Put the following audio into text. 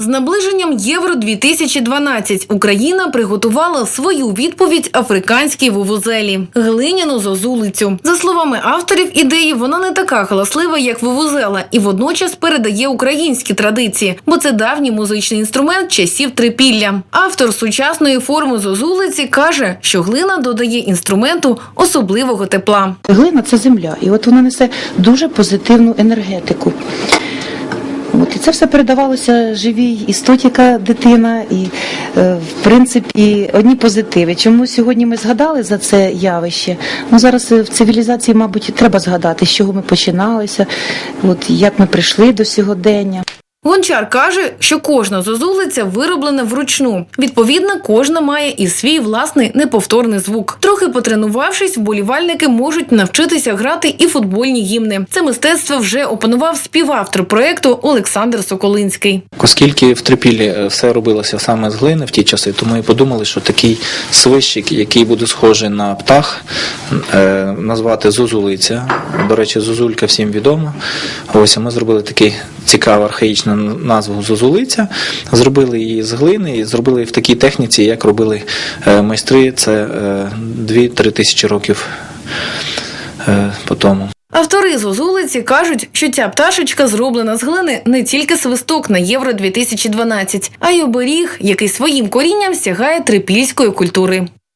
З наближенням Євро 2012 Україна приготувала свою відповідь африканській вувузелі – глиняну зозулицю. За словами авторів ідеї, вона не така галаслива, як вувузела, і водночас передає українські традиції, бо це давній музичний інструмент часів трипілля. Автор сучасної форми зозулиці каже, що глина додає інструменту особливого тепла. Глина це земля, і от вона несе дуже позитивну енергетику. От, і це все передавалося живій істоті, яка дитина, і е, в принципі одні позитиви. Чому сьогодні ми згадали за це явище? Ну зараз е, в цивілізації, мабуть, треба згадати, з чого ми починалися, от як ми прийшли до сьогодення. Гончар каже, що кожна зозулиця вироблена вручну. Відповідно, кожна має і свій власний неповторний звук. Трохи потренувавшись, вболівальники можуть навчитися грати і футбольні гімни. Це мистецтво вже опанував співавтор проекту Олександр Соколинський. Оскільки в Трипілі е, все робилося саме з глини в ті часи, то ми подумали, що такий свищик, який буде схожий на птах, е, назвати зозулиця. До речі, зозулька всім відома. Ось ми зробили такий цікаву архаїчну назву зозулиця. Зробили її з глини і зробили в такій техніці, як робили е, майстри. Це е, 2-3 тисячі років е, по тому. Автори зозулиці кажуть, що ця пташечка зроблена з глини не тільки свисток на Євро 2012, а й оберіг, який своїм корінням сягає трипільської культури.